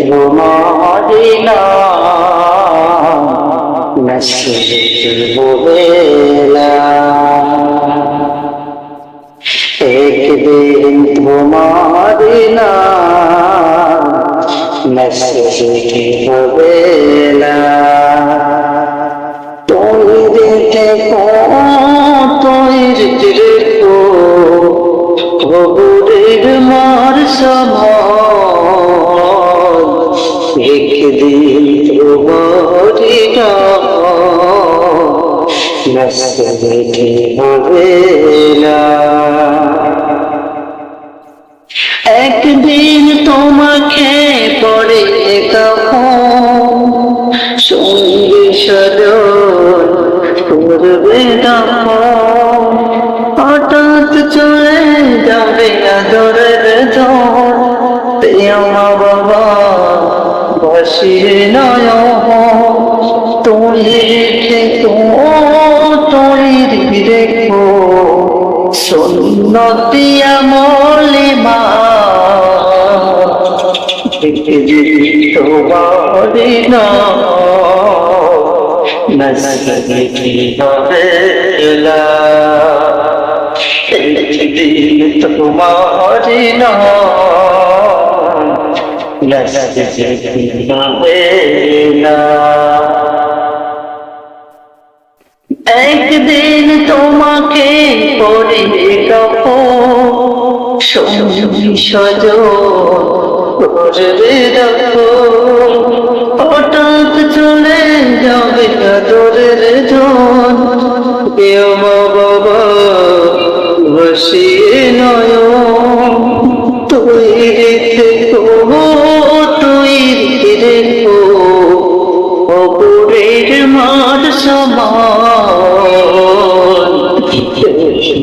তোমারি নাম নসিব বেলা একদিন তোমারি নাম নসিব বেলা তৈরি থেকো তোমারি একদিন তোমাকে তুমি তো তৈরি রেখো সুন্নতি হবে না। তোমারি না। নসিবি হবে না। একদিন তোমাকে পড়ে গপ সঙ্গী সজ করবে দেখো হঠাৎ চলে যাবে আদরের জন কেউ বাবা বসিয়ে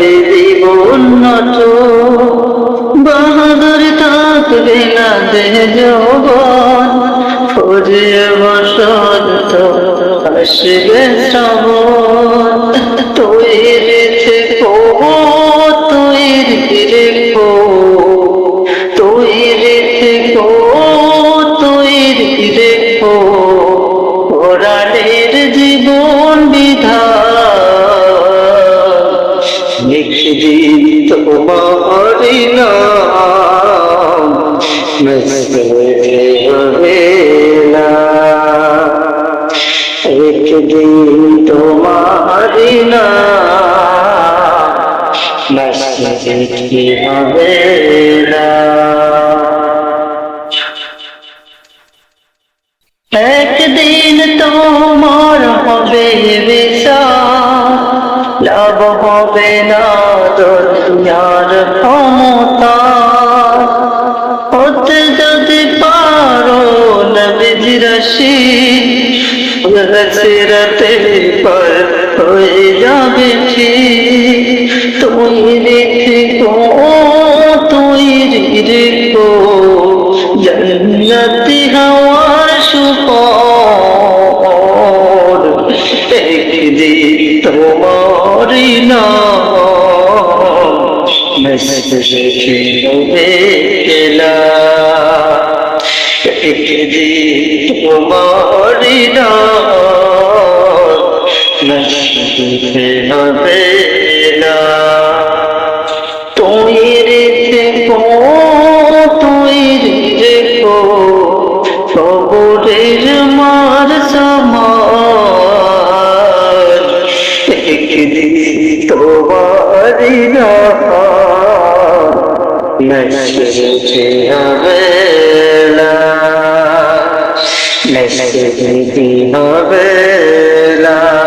জীবন নট বাহাদুর থাকবে না দেহ যৌবন খোঁজে বসন্ত আসবে শ্রবণ। তৈরি থেকো তৈরি রেখো তৈরি থেকো তৈরি রেখো কোরআনের জীবন বিধান একদিন তোমারি নাম একদিন তোমারি নাম নসিবে হবে না একদিন তোমার হবে বিচার লাভ হবে না। দুনিয়ার ক্ষমতা হতে যদি পারো নবীজ রশি সিরতে পর হয়ে যাবে তুই রেখে তুই রেখো জন্নতি তোমারি একদিন তোমারি নসিবে হবে না হবে না